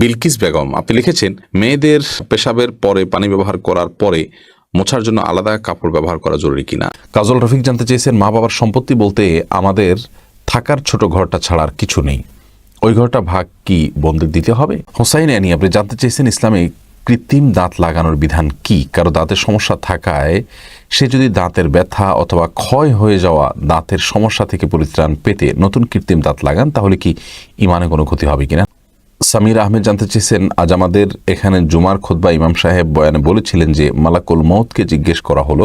বিলকিস বেগম, আপনি লিখেছেন, মেয়েদের পেশাবের পরে পানি ব্যবহার করার পরে মোছার জন্য আলাদা কাপড় ব্যবহার করা জরুরি কিনা? কাজল রফিক জানতে চেয়েছেন, মা বাবার সম্পত্তি বলতে আমাদের থাকার ছোট ঘরটা ছাড়ার কিছু নেই। ওই ঘরটা ভাগ কি বন্ধুক দিতে হবে? হোসাইন আনি, আপনি জানতে চেয়েছেন ইসলামে কৃত্রিম দাঁত লাগানোর বিধান কি? কারও দাঁতের সমস্যা থাকায় সে যদি দাঁতের ব্যথা অথবা ক্ষয় হয়ে যাওয়া দাঁতের সমস্যা থেকে পরিত্রাণ পেতে নতুন কৃত্রিম দাঁত লাগান, তাহলে কি ইমানে কোনো ক্ষতি হবে কিনা? সামির আহমেদ জানতে চেয়েছেন, আজ আমাদের এখানে জুমার খোদবা ইমাম সাহেব বয়ানে বলেছিলেন যে, মালাকুল মৌতকে জিজ্ঞেস করা হলো,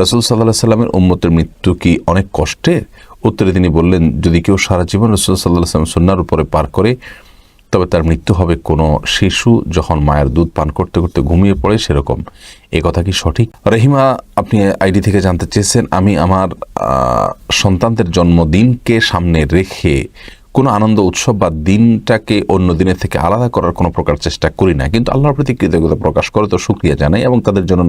রসুল সাল্লাহ সাল্লামের উম্মতের মৃত্যু কি অনেক কষ্টের? উত্তরে তিনি বললেন, যদি কেউ সারা জীবন রসুল সাল্লাহ সাল্লাম সন্ন্যার উপরে পার করে, তবে তার মৃত্যু হবে কোনো শিশু যখন মায়ের দুধ পান করতে করতে ঘুমিয়ে পড়ে সেরকম। এ কথা কি সঠিক? রহিমা, আপনি আইডি থেকে জানতে চেয়েছেন, আমি আমার সন্তানদের জন্মদিনকে সামনে রেখে কোনো আনন্দ উৎসব বা দিনটাকে অন্য দিনের থেকে আলাদা করার কোনো প্রকার চেষ্টা করি না। কিন্তু আল্লাহর প্রতি কৃতজ্ঞতা প্রকাশ করে তো সুক্রিয়া জানাই এবং তাদের জন্য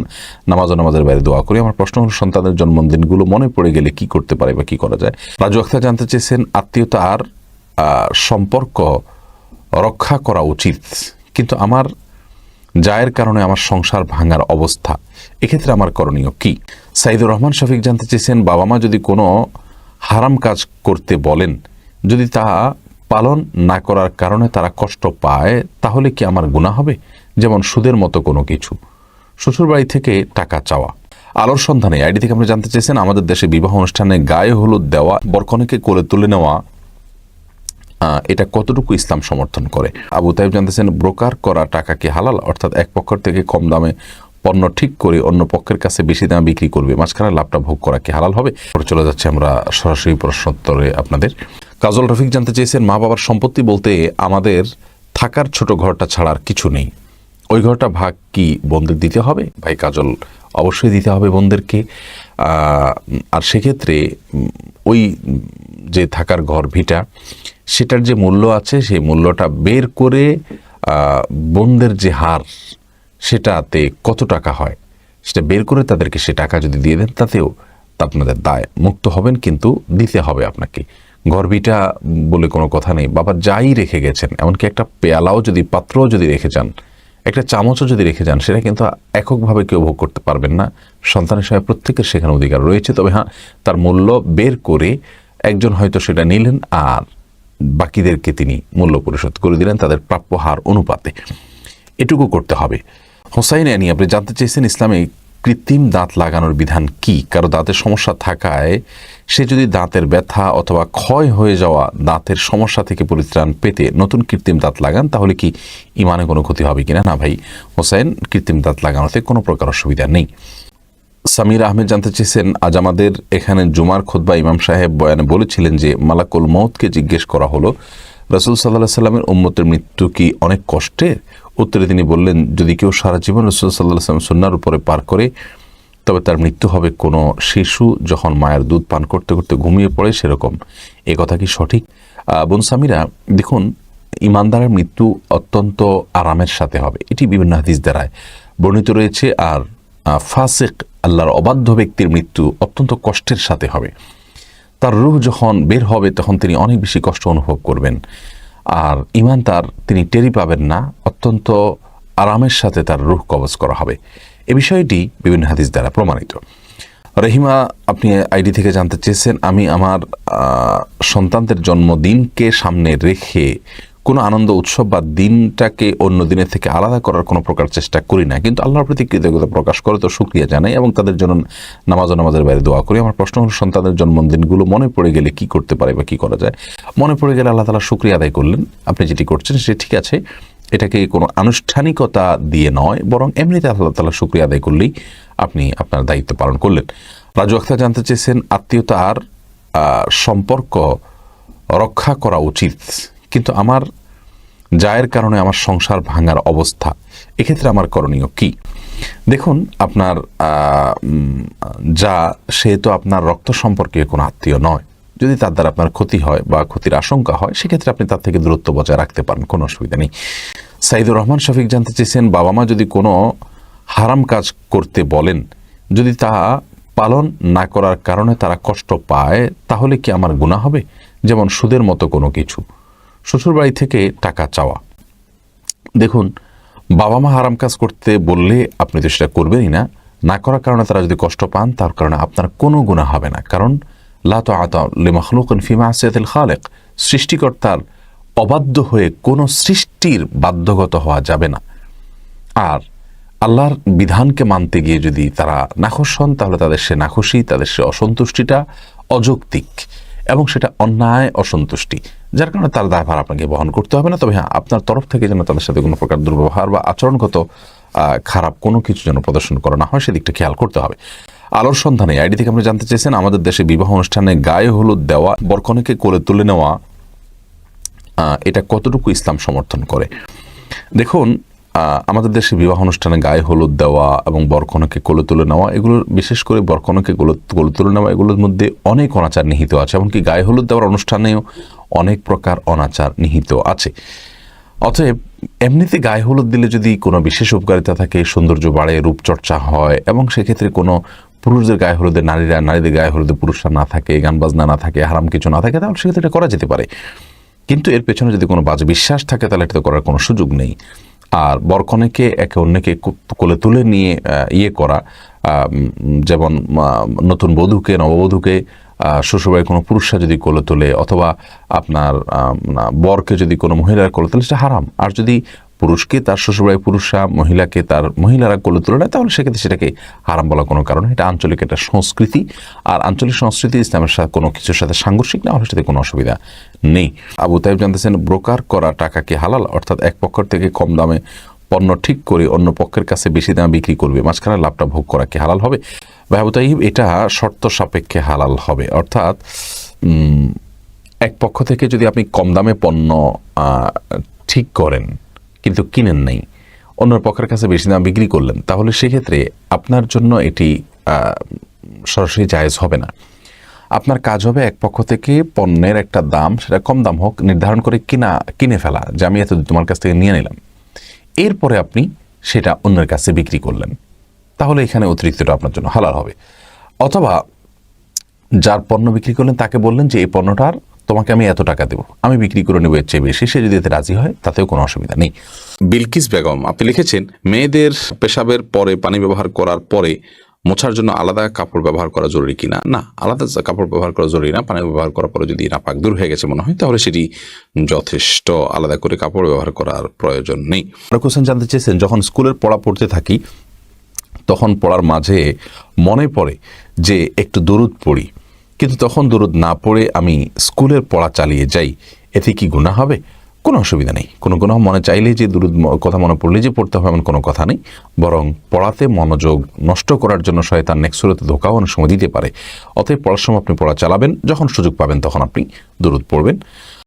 নামাজ নামাজের বাইরে দোয়া করি। আমার প্রশ্ন হল সন্তানের জন্মদিনগুলো মনে পড়ে গেলে কি করতে পারে বা কি করা যায়? রাজু আখতার জানতে চেয়েছেন, আত্মীয়তা আর সম্পর্ক রক্ষা করা উচিত। কিন্তু আমার জায়ের কারণে আমার সংসার ভাঙার অবস্থা। এক্ষেত্রে আমার করণীয় কি? সাইদুর রহমান শফিক জানতে চেয়েছেন, বাবা মা যদি কোনো হারাম কাজ করতে বলেন যদি তা পালন না করার কারণে তারা কষ্ট পায়, তাহলে কি আমার গুণা হবে? যেমন সুদের মতো কোনো কিছু। শ্বশুরবাড়ি থেকে টাকা চাওয়া। আলোর সন্ধানে আইডি থেকে আমরা জানতে চেয়েছেন, আমাদের দেশে বিবাহ অনুষ্ঠানে গায়ে হলুদ দেওয়া, বরকনেকে কোলে তুলে নেওয়া এটা কতটুকু ইসলাম সমর্থন করে? আবু তাইব জানতেছেন ব্রোকার করা টাকা কি হালাল? অর্থাৎ এক পক্ষের থেকে কম দামে পণ্য ঠিক করে অন্য পক্ষের কাছে বেশি দামে বিক্রি করবে। মাঝখানে লাভটা ভোগ করা কি হালাল হবে? চলে যাচ্ছে আমরা সরাসরি প্রশ্নোত্তরে আপনাদের। কাজল রফিক জানতে চেয়েছেন, মা বাবার সম্পত্তি বলতে আমাদের থাকার ছোট ঘরটা ছাড়ার কিছু নেই। ওই ঘরটা ভাগ কি বোনদের দিতে হবে? ভাই কাজল অবশ্যই দিতে হবে বোনদেরকে। আর সেক্ষেত্রে ওই যে থাকার ঘর ভিটা, সেটার যে মূল্য আছে, সেই মূল্যটা বের করে বোনদের যে হার, সেটাতে কত টাকা হয়? সেটা বের করে তাদেরকে সে টাকা যদি দিয়ে দেন, তাতেও আপনাদের দায়। মুক্ত হবেন, কিন্তু দিতে হবে আপনাকে। গর্বিটা বলে কোনো কথা নেই। বাবা যাই রেখে গেছেন, এমনকি একটা পেয়ালাও যদি, পাত্রও যদি রেখে যান, একটা চামচও যদি রেখে যান, সেটা কিন্তু এককভাবে কেউ ভোগ করতে পারবেন না। সন্তানের সবাই প্রত্যেকের সেখানে অধিকার রয়েছে। তবে হ্যাঁ তার মূল্য বের করে একজন হয়তো সেটা নিলেন আর বাকিদেরকে তিনি মূল্য পরিশোধ করে দিলেন তাদের প্রাপ্য হার অনুপাতে। এটুকু করতে হবে। হোসাইন আনি আপনি জানতে চেয়েছেন ইসলামে কৃত্রিম দাঁত লাগানোর বিধান কি? কারও দাঁতের সমস্যা থাকায় সে যদি দাঁতের ব্যথা অথবা ক্ষয় হয়ে যাওয়া দাঁতের সমস্যা থেকে পরিত্রাণ পেতে নতুন কৃত্রিম দাঁত লাগান, তাহলে কি ইমানে কোনো ক্ষতি হবে কিনা? না ভাই হোসাইন কৃত্রিম দাঁত লাগানোতে কোনো প্রকার অসুবিধা নেই। সামির আহমেদ জানতে চেয়েছেন, আজ আমাদের এখানে জুমার খোদবা ইমাম সাহেব বয়ানে বলেছিলেন যে, মালাকুল মৌতকে জিজ্ঞেস করা হলো, রসুল সাল্লাহ সাল্লামের উম্মতের মৃত্যু কি অনেক কষ্টের? উত্তরে তিনি বললেন যদি কেউ সারা জীবন রসুল সাল্লাহ সন্ন্যার উপরে পার করে তবে তার মৃত্যু হবে কোনো শিশু যখন মায়ের দুধ পান করতে করতে ঘুমিয়ে পড়ে সেরকম। এ কথা কি সঠিক? আহ, বোন সামিরা দেখুন ইমানদারের মৃত্যু অত্যন্ত আরামের সাথে হবে। এটি বিভিন্ন হাদিস দ্বারায় বর্ণিত রয়েছে। আর ফাসিক আল্লাহর অবাধ্য ব্যক্তির মৃত্যু অত্যন্ত কষ্টের সাথে হবে। তার রূহ যখন বের হবে তখন তিনি অনেক বেশি কষ্ট অনুভব করবেন। আর ইমান তার তিনি টেরি পাবেন না। অত্যন্ত আরামের সাথে তার রুহ কবজ করা হবে। এ বিষয়টি বিভিন্ন হাদিস দ্বারা প্রমাণিত। রহিমা, আপনি আইডি থেকে জানতে চেয়েছেন, আমি আমার সন্তানদের জন্মদিনকে সামনে রেখে কোনো আনন্দ উৎসব বা দিনটাকে অন্য দিনের থেকে আলাদা করার কোনো প্রকার চেষ্টা করি না। কিন্তু আল্লাহর প্রতি কৃতজ্ঞতা প্রকাশ করে তো সুক্রিয়া জানাই এবং তাদের জন্য নামাজ নামাজের বাইরে দোয়া করি। আমার প্রশ্ন হল সন্তানের জন্মদিনগুলো মনে পড়ে গেলে কি করতে পারে বা কি করা যায়? মনে পড়ে গেলে আল্লাহ তালা সুক্রিয়া আদায় করলেন। আপনি যেটি করছেন সেটি ঠিক আছে। এটাকে কোনো আনুষ্ঠানিকতা দিয়ে নয়, বরং এমনিতে আল্লাহ তালা সুক্রিয়া আদায় করলেই আপনি আপনার দায়িত্ব পালন করলেন। রাজু আখতার জানতে চেয়েছেন, আত্মীয়তা আর সম্পর্ক রক্ষা করা উচিত। কিন্তু আমার জায়ের কারণে আমার সংসার ভাঙার অবস্থা। এক্ষেত্রে আমার করণীয় কি? দেখুন, আপনার যা, সে তো আপনার রক্ত সম্পর্কে কোনো আত্মীয় নয়। যদি তার দ্বারা আপনার ক্ষতি হয় বা ক্ষতির আশঙ্কা হয়, সেক্ষেত্রে আপনি তার থেকে দূরত্ব বজায় রাখতে পারেন, কোনো অসুবিধা নেই। সাইদুর রহমান শফিক জানতে চেয়েছেন, বাবা মা যদি কোনো হারাম কাজ করতে বলেন, যদি তা পালন না করার কারণে তারা কষ্ট পায়, তাহলে কি আমার গুণা হবে? যেমন সুদের মতো কোনো কিছু। শ্বশুরবাড়ি থেকে টাকা চাওয়া। দেখুন বাবা মা হারাম কাজ করতে বললে আপনি তো সেটা করবেনই না। না করার কারণে তারা যদি কষ্ট পান, তার কারণে আপনার কোনো গুণা হবে না। কারণ, লা তো আতা লে মখলুকন ফিমা আসিয়াতিল খালেক, সৃষ্টিকর্তার অবাধ্য হয়ে কোনো সৃষ্টির বাধ্যগত হওয়া যাবে না। আর আল্লাহর বিধানকে মানতে গিয়ে যদি তারা নাখোশ হন, তাহলে তাদের সে নাখোশি, তাদের সে অসন্তুষ্টিটা অযৌক্তিক। এবং সেটা অন্যায়, অসন্তুষ্টি, যার কারণে তার দায়ভার আপনাকে বহন করতে হবে না। তবে হ্যাঁ আপনার তরফ থেকে যেন তাদের সাথে কোনো প্রকার দুর্ব্যবহার বা আচরণগত খারাপ কোনো কিছু যেন প্রদর্শন করা না হয়, সেদিকটা খেয়াল করতে হবে। আলোর সন্ধানে, আইডি থেকে আপনি জানতে চেয়েছেন, আমাদের দেশে বিবাহ অনুষ্ঠানে গায়ে হলুদ দেওয়া, বরকনেকে কোলে তুলে নেওয়া এটা কতটুকু ইসলাম সমর্থন করে? দেখুন আমাদের দেশে বিবাহ অনুষ্ঠানে গায়ে হলুদ দেওয়া এবং বরকনাকে কোলে তুলে নেওয়া এগুলোর বিশেষ করে বরকনাকে কোলে তুলে নেওয়া, এগুলোর মধ্যে অনেক অনাচার নিহিত আছে। এমনকি গায়ে হলুদ দেওয়ার অনুষ্ঠানেও অনেক প্রকার অনাচার নিহিত আছে। অতএব এমনিতে গায়ে হলুদ দিলে যদি কোনো বিশেষ উপকারিতা থাকে, সৌন্দর্য বাড়ে, রূপচর্চা হয় এবং সেক্ষেত্রে কোনো পুরুষদের গায়ে হলুদে নারীরা, নারীদের গায়ে হলুদে পুরুষরা না থাকে, গান বাজনা না থাকে, হারাম কিছু না থাকে, তাহলে সেক্ষেত্রে এটা করা যেতে পারে। কিন্তু এর পেছনে যদি কোনো বাজে বিশ্বাস থাকে, তাহলে এটা তো করার কোনো সুযোগ নেই। আর বরকনেকে একে অন্যকে কোলে তুলে নিয়ে ইয়ে করা যেমন নতুন বধূকে, নববধূকে শ্বশুরবাড়ির কোনো পুরুষরা যদি কোলে তোলে অথবা আপনার বরকে যদি কোনো মহিলার কোলে তোলে, সেটা হারাম। আর যদি পুরুষকে, তার শ্বশুরবাড়ির পুরুষরা মহিলাকে, তার মহিলারা কোলে তুলে নেয়, তাহলে সেক্ষেত্রে সেটাকে হারাম বলা কোনো কারণ এটা আঞ্চলিক একটা সংস্কৃতি। আর আঞ্চলিক সংস্কৃতি ইসলামের সাথে কোনো কিছুর সাথে সাংঘর্ষিক না, হলে সেটাতে কোনো অসুবিধা নেই। আবু তাইব জানতেছেন, ব্রোকার করা টাকাকে হালাল, অর্থাৎ এক পক্ষ থেকে কম দামে পণ্য ঠিক করে অন্য পক্ষের কাছে বেশি দামে বিক্রি করবে। মাঝখানে লাভটা ভোগ করা কি হালাল হবে? আবু তাইব এটা শর্ত সাপেক্ষে হালাল হবে। অর্থাৎ এক পক্ষ থেকে যদি আপনি কম দামে পণ্য ঠিক করেন কিন্তু কিনেন নাই। অন্য পক্ষের কাছে বেশি দাম বিক্রি করলেন। তাহলে সেক্ষেত্রে আপনার জন্য এটি সরাসরি জায়েজ হবে না। আপনার কাজ হবে এক পক্ষ থেকে পণ্যের একটা দাম, সেটা কম দাম হোক, নির্ধারণ করে কিনা, কিনে ফেলা, যে আমি এত তোমার কাছ থেকে নিয়ে নিলাম। এরপরে আপনি সেটা অন্যের কাছে বিক্রি করলেন। তাহলে এখানে অতিরিক্তটা আপনার জন্য হালাল হবে। অথবা যার পণ্য বিক্রি করলেন, তাকে বললেন যে, এই পণ্যটার তোমাকে আমি এত টাকা দেবো। আমি বিক্রি করে নেব এর চেয়ে বেশি। সে যদি এতে রাজি হয় তাতেও কোনো অসুবিধা নেই। বিলকিস বেগম আপনি লিখেছেন মেয়েদের পেশাবের পরে পানি ব্যবহার করার পরে মোছার জন্য আলাদা কাপড় ব্যবহার করা জরুরি কিনা? না আলাদা কাপড় ব্যবহার করা জরুরি না। পানি ব্যবহার করার পরে যদি নাপাক দূর হয়ে গেছে মনে হয় তাহলে সেটি যথেষ্ট আলাদা করে কাপড় ব্যবহার করার প্রয়োজন নেই। আরও কোশ্চেন জানতে চেয়েছেন যখন স্কুলের পড়া পড়তে থাকি তখন পড়ার মাঝে মনে পড়ে যে একটু দরুদ পড়ি। কিন্তু তখন দরুদ না পড়ে আমি স্কুলের পড়া চালিয়ে যাই। এতে কি গুণা হবে? কোনো অসুবিধা নেই। কোনো গুণা মনে চাইলে যে দূর কথা মনে পড়লে যে পড়তে হবে এমন কোনো কথা নেই। বরং পড়াতে মনোযোগ নষ্ট করার জন্য শয়তান নেক্সুরতে ধোকাও অনেক সময় দিতে পারে। অতএব পড়ার সময় আপনি পড়া চালাবেন। যখন সুযোগ পাবেন তখন আপনি দূরত পড়বেন।